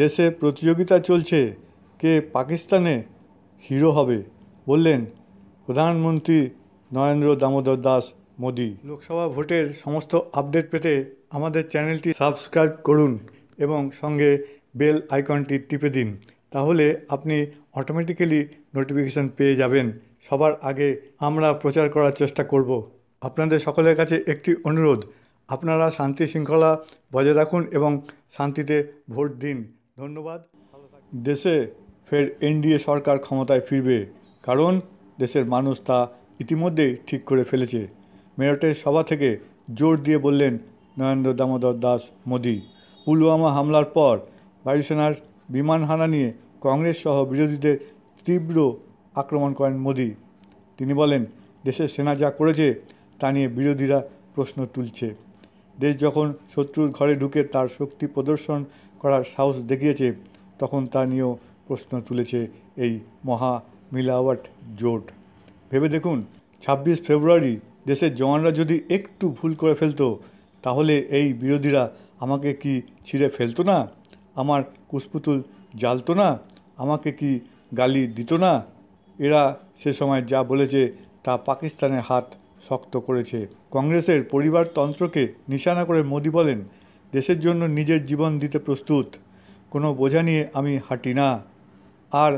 দেশে প্রতিযোগিতা চলছে, কে পাকিস্তানে হিরো হবে, বললেন প্রধানমন্ত্রী নরেন্দ্র দামোদর দাস মোদি। লোকসভা ভোটের সমস্ত আপডেট পেতে আমাদের চ্যানেলটি সাবস্ক্রাইব করুন এবং সঙ্গে বেল আইকনটি টিপে দিন, তাহলে আপনি অটোমেটিক্যালি নোটিফিকেশান পেয়ে যাবেন। সবার আগে আমরা প্রচার করার চেষ্টা করব। আপনাদের সকলের কাছে একটি অনুরোধ, আপনারা শান্তি শৃঙ্খলা বজায় রাখুন এবং শান্তিতে ভোট দিন। ধন্যবাদ। দেশে ফের এনডিএ সরকার ক্ষমতায় ফিরবে কারণ দেশের মানুষ তা ইতিমধ্যেই ঠিক করে ফেলেছে। মেরঠের সভা থেকে জোর দিয়ে বললেন নরেন্দ্র দামোদর দাস মোদি। পুলওয়ামা হামলার পর বায়ুসেনার বিমান হানা নিয়ে কংগ্রেস সহ বিরোধীদের তীব্র আক্রমণ করেন মোদি। তিনি বলেন দেশের সেনা যা করেছে তা নিয়ে বিরোধীরা প্রশ্ন তুলছে। দেশ যখন শত্রুর ঘরে ঢুকে তার শক্তি প্রদর্শন করার সাহস দেখিয়েছে, তখন তা নিয়েও প্রশ্ন তুলেছে এই মহা মিলাওয়াট জোট। ভেবে দেখুন, ছাব্বিশ ফেব্রুয়ারি দেশের জওয়ানরা যদি একটু ভুল করে ফেলতো, তাহলে এই বিরোধীরা আমাকে কি ছিঁড়ে ফেলতো না? আমার কুসপুতুল জ্বালতো না? আমাকে কি গালি দিত না? এরা সে সময় যা বলেছে তা পাকিস্তানের হাত শক্ত করেছে। কংগ্রেসের পরিবারতন্ত্রকে নিশানা করে মোদি বলেন দেশের জন্য নিজের জীবন দিতে প্রস্তুত, কোনো বোঝা নিয়ে আমি হাঁটি না। আর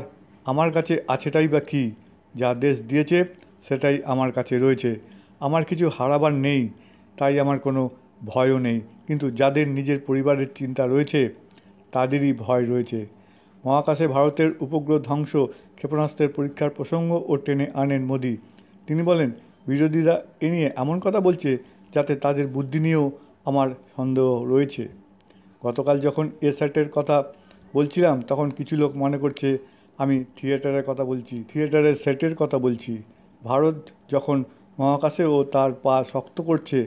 আমার কাছে আছেটাই বা কী? যা দেশ দিয়েছে, সেটাই আমার কাছে রয়েছে। আমার কিছু হারাবার নেই, তাই আমার কোনো ভয়ও নেই। কিন্তু যাদের নিজের পরিবারের চিন্তা রয়েছে, তাদেরই ভয় রয়েছে। মহাকাশে ভারতের উপগ্রহ ধ্বংস, ক্ষেপণাস্ত্রের পরীক্ষার প্রসঙ্গ ও টেনে আনেন মোদি। তিনি বলেন, বিরোধীরা এ নিয়ে এমন কথা বলছে, যাতে তাদের বুদ্ধি নিয়েও আমার সন্দেহ রয়েছে। গতকাল যখন এ সেটের কথা বলছিলাম, তখন কিছু লোক মনে করছে আমি থিয়েটারের কথা বলছি, থিয়েটারের সেটের কথা বলছি। ভারত যখন মহাকাশে ও তার পা শক্ত করছে,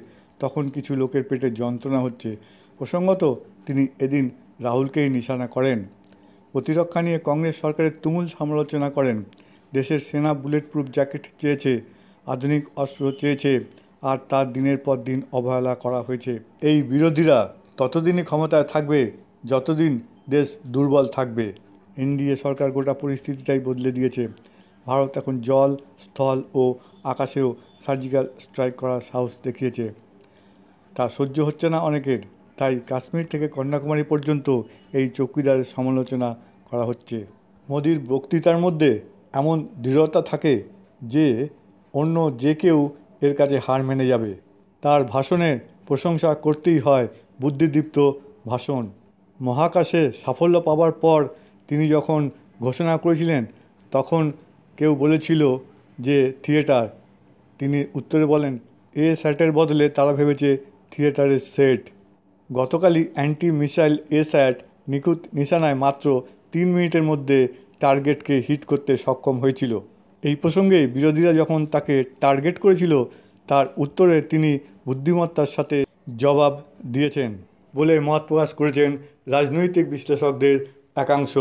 তখন কিছু লোকের পেটে যন্ত্রণা হচ্ছে। প্রসঙ্গত, তিনি এদিন রাহুলকেই নিশানা করেন। প্রতিরক্ষা নিয়ে কংগ্রেস সরকারের তুমুল সমালোচনা করেন। দেশের সেনা বুলেট প্রুফ জ্যাকেট চেয়েছে, আধুনিক অস্ত্র চেয়েছে আর তার দিনের পর দিন অবহেলা করা হয়েছে। এই বিরোধীরা ততদিনই ক্ষমতায় থাকবে যতদিন দেশ দুর্বল থাকবে। এনডিএ সরকার গোটা পরিস্থিতিটাই বদলে দিয়েছে। ভারত এখন জল, স্থল ও আকাশেও সার্জিক্যাল স্ট্রাইক করার সাহস দেখিয়েছে। তা সহ্য হচ্ছে না অনেকের। তাই কাশ্মীর থেকে কন্যাকুমারী পর্যন্ত এই চৌকিদারের সমালোচনা করা হচ্ছে। মোদির বক্তৃতার মধ্যে এমন দৃঢ়তা থাকে যে, অন্য যে কেউ এর কাছে হার মেনে যাবে। তার ভাষণের প্রশংসা করতেই হয় বুদ্ধিদীপ্ত ভাষণ। মহাকাশে সাফল্য পাওয়ার পর তিনি যখন ঘোষণা করেছিলেন, তখন কেউ বলেছিল যে, থিয়েটার। তিনি উত্তরে বলেন, এ স্যাটের বদলে তারা ভেবেছে থিয়েটারের সেট। গতকালই অ্যান্টি মিসাইল এ স্যাট নিখুঁত নিশানায় মাত্র তিন মিনিটের মধ্যে টার্গেটকে হিট করতে সক্ষম হয়েছিল। এই প্রসঙ্গে বিরোধীরা যখন তাকে টার্গেট করেছিল, তার উত্তরে তিনি বুদ্ধিমত্তার সাথে জবাব দিয়েছেন বলে মত প্রকাশ করেছেন রাজনৈতিক বিশ্লেষকদের একাংশ।